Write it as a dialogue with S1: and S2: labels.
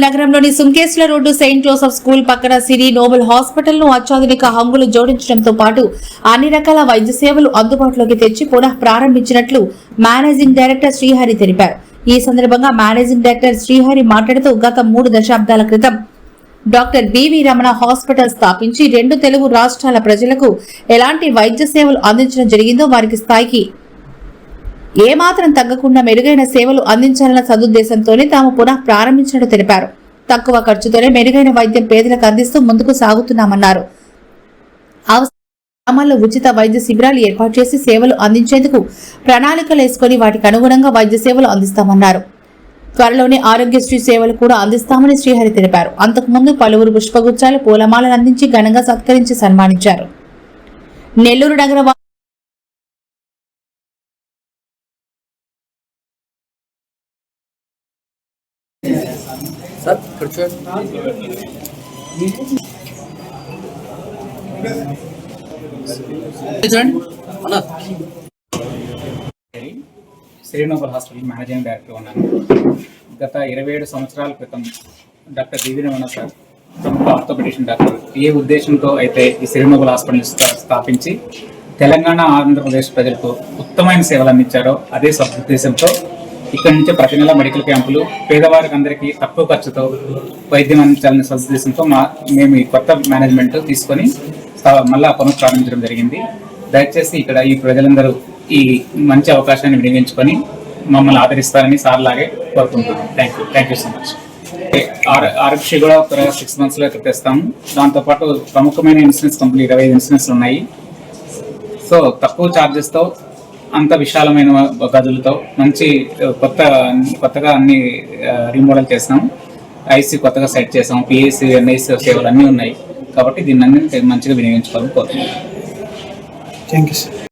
S1: నగరంలోని Sunkeshwara road Saint Joseph school పక్కన Siri Nobel హాస్పిటల్ను అత్యాధునిక హంగులు జోడించడంతో పాటు అన్ని రకాల వైద్య సేవలు అందుబాటులోకి తెచ్చి పునః ప్రారంభించినట్లు మేనేజింగ్ డైరెక్టర్ శ్రీహరి తెలిపారు. ఈ సందర్భంగా మేనేజింగ్ డైరెక్టర్ శ్రీహరి మాట్లాడుతూ గత మూడు దశాబ్దాల క్రితం డాక్టర్ బివి రమణ హాస్పిటల్ స్థాపించి రెండు తెలుగు రాష్ట్రాల ప్రజలకు ఎలాంటి వైద్య సేవలు అందించడం జరిగిందో వారికి స్థాయికి ఏమాత్రం తగ్గకుండా మెరుగైన సేవలు అందించాలన్న సదుద్దేశంతోనే తాము పునః ప్రారంభించినట్టు తెలిపారు. తక్కువ ఖర్చుతోనే మెరుగైన వైద్యం పేదలకు అందిస్తూ ముందుకు సాగుతున్నామన్నారు. గ్రామాల్లో ఉచిత వైద్య శిబిరాలు ఏర్పాటు చేసి సేవలు అందించేందుకు ప్రణాళికలు వేసుకుని వాటికి అనుగుణంగా వైద్య సేవలు అందిస్తామన్నారు. త్వరలోనే ఆరోగ్యశ్రీ సేవలు కూడా అందిస్తామని శ్రీహరి తెలిపారు. అంతకుముందు పలువురు పుష్పగుచ్చాలు పూలమాలను అందించి ఘనంగా సత్కరించి సన్మానించారు. నెల్లూరు నగర
S2: సార్ ఇక్కడ చూడండి. చూడండి. అన్న.
S3: శ్రీనోబల్ హాస్పిటల్ మేనేజింగ్ డైరెక్టర్ ఉన్నాను గత ఇరవై ఏడు సంవత్సరాల క్రితం డాక్టర్ రమణ సార్ ప్రముఖ ఆర్థోపెడిషన్ డాక్టర్. ఏ ఉద్దేశంతో అయితే ఈ శ్రీనోబల్ హాస్పిటల్ స్థా- స్థాపించి తెలంగాణ ఆంధ్రప్రదేశ్ ప్రజలకు ఉత్తమమైన సేవలు అందించారో అదే సదుద్దేశంతో ఇక్కడి నుంచే ప్రతి నెల మెడికల్ క్యాంపులు. పేదవారికి అందరికీ తక్కువ ఖర్చుతో వైద్యం అందించాలనే సదుద్దేశంతో మా మేము ఈ కొత్త మేనేజ్మెంట్ తీసుకొని మళ్ళా మళ్ళా పునఃప్రారంభించడం జరిగింది. దయచేసి ఇక్కడ ఈ ప్రజలందరూ ఈ మంచి అవకాశాన్ని వినియోగించుకొని మమ్మల్ని ఆదరిస్తారని సార్ లాగే కోరుకుంటున్నాం thank you thank you so much ఆరోగ్య కూడా త్వరగా సిక్స్ మంత్స్లో కట్టేస్తాము దాంతోపాటు ప్రముఖమైన ఇన్సూరెన్స్ కంపెనీ ఇరవై ఐదు ఇన్సూరెన్స్ ఉన్నాయి. సో తక్కువ ఛార్జెస్తో అంత విశాలమైన గదులతో మంచి కొత్త కొత్తగా అన్ని రీమోడల్ చేస్తాం ఐసీ కొత్తగా సెట్ చేసాం. పిఎస్సి ఎన్ఐసి సేవలు అన్నీ ఉన్నాయి. కాబట్టి దీన్ని అన్ని మంచిగా వినియోగించుకోవాలని కోరుతున్నాం.
S4: Thank you sir